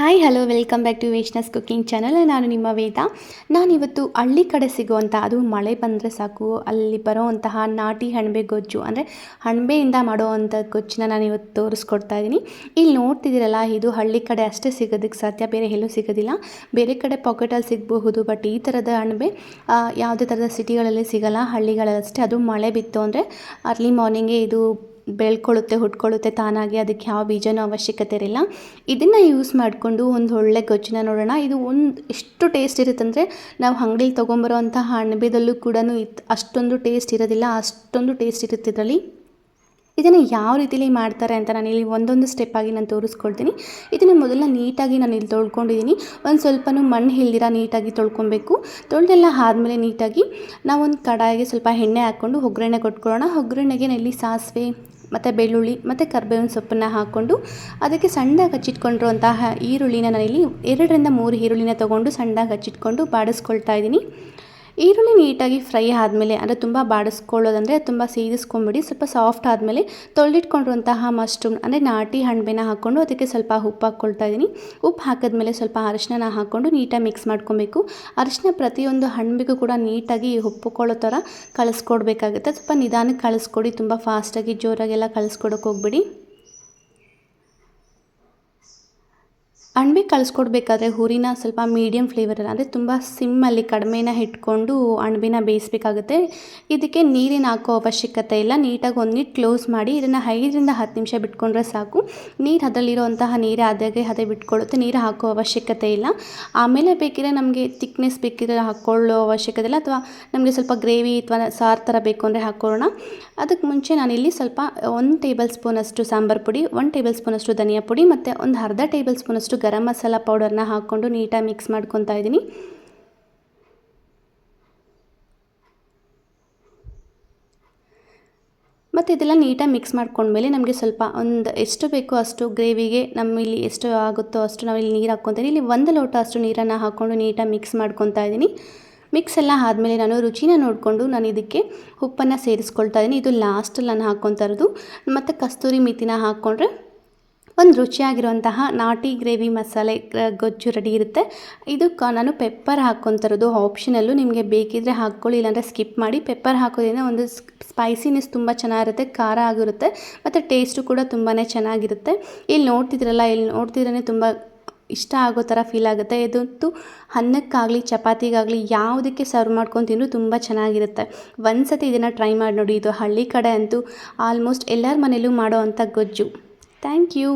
Hi hello welcome back to ವೇಶ್ನಸ್ cooking channel ನಾನು ನಿಮ್ಮ ವೇದ. ನಾನಿವತ್ತು ಹಳ್ಳಿ ಕಡೆ ಸಿಗುವಂಥ ಅದು ಮಳೆ ಬಂದರೆ ಸಾಕು, ಅಲ್ಲಿ ಬರೋವಂತಹ ನಾಟಿ ಹಣ್ಬೆ ಗೊಜ್ಜು, ಅಂದರೆ ಹಣಬೆಯಿಂದ ಮಾಡುವಂಥ ಗೊಜ್ಜನ್ನ ನಾನು ಇವತ್ತು ತೋರಿಸ್ಕೊಡ್ತಾ ಇದ್ದೀನಿ ಇಲ್ಲಿ ನೋಡ್ತಿದ್ದೀರಲ್ಲ, ಇದು ಹಳ್ಳಿ ಕಡೆ ಅಷ್ಟೇ ಸಿಗೋದಕ್ಕೆ ಸಾಧ್ಯ, ಬೇರೆ ಎಲ್ಲೂ ಸಿಗೋದಿಲ್ಲ. ಬೇರೆ ಕಡೆ ಪಾಕೆಟಲ್ಲಿ ಸಿಗಬಹುದು ಬಟ್ ಈ ಥರದ ಹಣ್ಬೆ ಯಾವುದೇ ಥರದ ಸಿಟಿಗಳಲ್ಲಿ ಸಿಗಲ್ಲ ಹಳ್ಳಿಗಳಲ್ಲಷ್ಟೇ ಅದು ಮಳೆ ಬಿತ್ತು ಅಂದರೆ ಅರ್ಲಿ ಮಾರ್ನಿಂಗೇ ಇದು ಬೆಳ್ಕೊಳ್ಳುತ್ತೆ, ಹುಟ್ಕೊಳ್ಳುತ್ತೆ ತಾನಾಗಿ, ಅದಕ್ಕೆ ಯಾವ ಬೀಜನೂ ಅವಶ್ಯಕತೆ ಇರಲ್ಲ ಇದನ್ನು ಯೂಸ್ ಮಾಡಿಕೊಂಡು ಒಂದು ಒಳ್ಳೆ ಗೊಜ್ಜನ್ನ ನೋಡೋಣ. ಇದು ಒಂದು ಎಷ್ಟು ಟೇಸ್ಟ್ ಇರುತ್ತಂದರೆ ನಾವು ಅಂಗಡಿಲಿ ಹಣ್ಣು ಅಣಬೆದಲ್ಲೂ ಕೂಡ ಅಷ್ಟೊಂದು ಟೇಸ್ಟ್ ಇರೋದಿಲ್ಲ, ಅಷ್ಟೊಂದು ಟೇಸ್ಟ್ ಇರುತ್ತೆ ಇದರಲ್ಲಿ. ಇದನ್ನು ಯಾವ ರೀತಿಲಿ ಮಾಡ್ತಾರೆ ಅಂತ ನಾನು ಇಲ್ಲಿ ಒಂದೊಂದು ಸ್ಟೆಪ್ ಆಗಿ ನಾನು ತೋರಿಸ್ಕೊಳ್ತೀನಿ. ಇದನ್ನು ಮೊದಲು ನೀಟಾಗಿ ನಾನು ಇಲ್ಲಿ ತೊಳ್ಕೊಂಡಿದ್ದೀನಿ ಒಂದು ಸ್ವಲ್ಪನೂ ಮಣ್ಣು ಹಿಳ್ದಿರ ನೀಟಾಗಿ ತೊಳ್ಕೊಬೇಕು. ತೊಳೆದೆಲ್ಲ ಆದಮೇಲೆ ನೀಟಾಗಿ ನಾವೊಂದು ಕಡಾಯಿಗೆ ಸ್ವಲ್ಪ ಎಣ್ಣೆ ಹಾಕ್ಕೊಂಡು ಒಗ್ಗರಣೆ ಕೊಟ್ಕೊಳ್ಳೋಣ. ಒಗ್ಗರಣೆಗೆ ಇಲ್ಲಿ ಸಾಸಿವೆ ಮತ್ತು ಬೆಳ್ಳುಳ್ಳಿ, ಮತ್ತು ಕರ್ಬೇವಿನ ಸೊಪ್ಪನ್ನು ಹಾಕ್ಕೊಂಡು ಅದಕ್ಕೆ ಸಣ್ಣದಾಗಿ ಹಚ್ಚಿಟ್ಕೊಂಡಿರುವಂತಹ ಈರುಳ್ಳಿನ ನಾನಿಲ್ಲಿ ಎರಡರಿಂದ ಮೂರು ಈರುಳ್ಳಿನ ತೊಗೊಂಡು ಸಣ್ಣದಾಗಿ ಹಚ್ಚಿಟ್ಕೊಂಡು ಬಾಡಿಸ್ಕೊಳ್ತಾ ಇದ್ದೀನಿ. ಈರುಳ್ಳಿ ನೀಟಾಗಿ ಫ್ರೈ ಆದಮೇಲೆ, ಅಂದರೆ ತುಂಬ ಬಾಡಿಸ್ಕೊಳ್ಳೋದಂದರೆ ತುಂಬ ಸೀದಿಸ್ಕೊಂಬಿಡಿ, ಸ್ವಲ್ಪ ಸಾಫ್ಟ್ ಆದಮೇಲೆ ತೊಳೆದಿಟ್ಕೊಂಡಿರುವಂತಹ ಮಶ್ರೂಮ್ ಅಂದರೆ ನಾಟಿ ಹಣ್ಣೆನ ಹಾಕ್ಕೊಂಡು ಅದಕ್ಕೆ ಸ್ವಲ್ಪ ಉಪ್ಪು ಹಾಕ್ಕೊಳ್ತಾ ಇದ್ದೀನಿ. ಉಪ್ಪು ಹಾಕಿದ್ಮೇಲೆ ಸ್ವಲ್ಪ ಅರಿಶಿನ ಹಾಕ್ಕೊಂಡು ನೀಟಾಗಿ ಮಿಕ್ಸ್ ಮಾಡ್ಕೊಬೇಕು. ಅರಿಶಿನ ಪ್ರತಿಯೊಂದು ಹಣ್ಣಿಗೂ ಕೂಡ ನೀಟಾಗಿ ಉಪ್ಪುಕೊಳ್ಳೋ ಥರ ಕಳಿಸ್ಕೊಡ್ಬೇಕಾಗುತ್ತೆ. ಸ್ವಲ್ಪ ನಿಧಾನಕ್ಕೆ ಕಳಿಸ್ಕೊಡಿ, ತುಂಬ ಫಾಸ್ಟಾಗಿ ಜೋರಾಗೆಲ್ಲ ಕಳಿಸ್ಕೊಡೋಕೆ ಹೋಗ್ಬಿಡಿ. ಅಣಬೆ ಕಳಿಸ್ಕೊಡ್ಬೇಕಾದ್ರೆ ಹುರಿನ ಸ್ವಲ್ಪ ಮೀಡಿಯಮ್ ಫ್ಲೇವರಲ್ಲಿ ಅಂದರೆ ತುಂಬ ಸಿಮ್ಮಲ್ಲಿ ಕಡಿಮೆನ ಇಟ್ಕೊಂಡು ಅಣಬೆನ ಬೇಯಿಸ್ಬೇಕಾಗುತ್ತೆ. ಇದಕ್ಕೆ ನೀರಿನ ಹಾಕೋ ಅವಶ್ಯಕತೆ ಇಲ್ಲ, ನೀಟಾಗಿ ಒಂದು ನೀಟ್ ಕ್ಲೋಸ್ ಮಾಡಿ ಇದನ್ನು ಐದರಿಂದ ಹತ್ತು ನಿಮಿಷ ಬಿಟ್ಕೊಂಡ್ರೆ ಸಾಕು. ನೀರು ಅದರಲ್ಲಿರುವಂತಹ ನೀರು ಅದಾಗೆ ಅದೇ ಬಿಟ್ಕೊಳ್ಳುತ್ತೆ, ನೀರು ಹಾಕೋ ಅವಶ್ಯಕತೆ ಇಲ್ಲ. ಆಮೇಲೆ ಬೇಕಿದ್ರೆ ನಮಗೆ ತಿಕ್ನೆಸ್ ಬೇಕಿದ್ರೆ ಹಾಕ್ಕೊಳ್ಳೋ ಅವಶ್ಯಕತೆ ಇಲ್ಲ, ಅಥವಾ ನಮಗೆ ಸ್ವಲ್ಪ ಗ್ರೇವಿ ಅಥವಾ ಸಾರು ಥರ ಬೇಕು ಅಂದರೆ ಹಾಕ್ಕೊಳ್ಳೋಣ ಅದಕ್ಕೆ ಮುಂಚೆ ನಾನಿಲ್ಲಿ ಸ್ವಲ್ಪ ಒಂದು ಟೇಬಲ್ ಸ್ಪೂನಷ್ಟು ಸಾಂಬಾರು ಪುಡಿ, ಒಂದು ಟೇಬಲ್ ಸ್ಪೂನಷ್ಟು ಧನಿಯಾ ಪುಡಿ ಮತ್ತು ಒಂದು ಅರ್ಧ ಟೇಬಲ್ ಸ್ಪೂನಷ್ಟು ಗರಂ ಮಸಾಲ ಪೌಡರ್ನ ಹಾಕ್ಕೊಂಡು ನೀಟಾಗಿ ಮಿಕ್ಸ್ ಮಾಡ್ಕೊತಾ ಇದ್ದೀನಿ. ಮತ್ತು ಇದೆಲ್ಲ ನೀಟಾಗಿ ಮಿಕ್ಸ್ ಮಾಡ್ಕೊಂಡ್ಮೇಲೆ ನಮಗೆ ಸ್ವಲ್ಪ ಒಂದು ಎಷ್ಟು ಬೇಕೋ ಅಷ್ಟು ಗ್ರೇವಿಗೆ ನಮ್ಮಲ್ಲಿ ಎಷ್ಟು ಆಗುತ್ತೋ ಅಷ್ಟು ನಾವಿಲ್ಲಿ ನೀರು ಹಾಕ್ಕೊತೀನಿ. ಇಲ್ಲಿ ಒಂದು ಲೋಟ ಅಷ್ಟು ನೀರನ್ನು ಹಾಕ್ಕೊಂಡು ನೀಟಾಗಿ ಮಿಕ್ಸ್ ಮಾಡ್ಕೊತಾ ಇದ್ದೀನಿ. ಮಿಕ್ಸ್ ಎಲ್ಲ ಆದಮೇಲೆ ನಾನು ರುಚಿನ ನೋಡಿಕೊಂಡು ನಾನು ಇದಕ್ಕೆ ಉಪ್ಪನ್ನು ಸೇರಿಸ್ಕೊಳ್ತಾ ಇದ್ದೀನಿ. ಇದು ಲಾಸ್ಟಲ್ಲಿ ನಾನು ಹಾಕ್ಕೊತಾ ಇರೋದು. ಮತ್ತು ಕಸ್ತೂರಿ ಮಿತಿನ ಹಾಕ್ಕೊಂಡ್ರೆ ಒಂದು ರುಚಿಯಾಗಿರುವಂತಹ ನಾಟಿ ಗ್ರೇವಿ ಮಸಾಲೆ ಗೊಜ್ಜು ರೆಡಿ ಇರುತ್ತೆ. ಇದು ನಾನು ಪೆಪ್ಪರ್ ಹಾಕ್ಕೊತಿರೋದು ಆಪ್ಷನಲ್ಲು ನಿಮಗೆ ಬೇಕಿದ್ದರೆ ಹಾಕ್ಕೊಳ್ಳಿ, ಇಲ್ಲಾಂದರೆ ಸ್ಕಿಪ್ ಮಾಡಿ. ಪೆಪ್ಪರ್ ಹಾಕೋದ್ರಿಂದ ಒಂದು ಸ್ಪೈಸಿನೆಸ್ ತುಂಬ ಚೆನ್ನಾಗಿರುತ್ತೆ, ಖಾರ ಆಗಿರುತ್ತೆ, ಮತ್ತು ಟೇಸ್ಟು ಕೂಡ ತುಂಬಾ ಚೆನ್ನಾಗಿರುತ್ತೆ. ಇಲ್ಲಿ ನೋಡ್ತಿದ್ರಲ್ಲ, ಇಲ್ಲಿ ನೋಡ್ತಿದ್ರೆ ತುಂಬ ಇಷ್ಟ ಆಗೋ ಥರ ಫೀಲ್ ಆಗುತ್ತೆ. ಇದಂತೂ ಅನ್ನಕ್ಕಾಗಲಿ, ಚಪಾತಿಗಾಗಲಿ, ಯಾವುದಕ್ಕೆ ಸರ್ವ್ ಮಾಡ್ಕೊಂಡು ತಿಂದರೂ ತುಂಬ ಚೆನ್ನಾಗಿರುತ್ತೆ. ಒಂದು ಸತಿ ಇದನ್ನು ಟ್ರೈ ಮಾಡಿ ನೋಡಿ. ಇದು ಹಳ್ಳಿ ಕಡೆ ಅಂತೂ ಆಲ್ಮೋಸ್ಟ್ ಎಲ್ಲರ ಮನೇಲೂ ಮಾಡೋ ಗೊಜ್ಜು. Thank you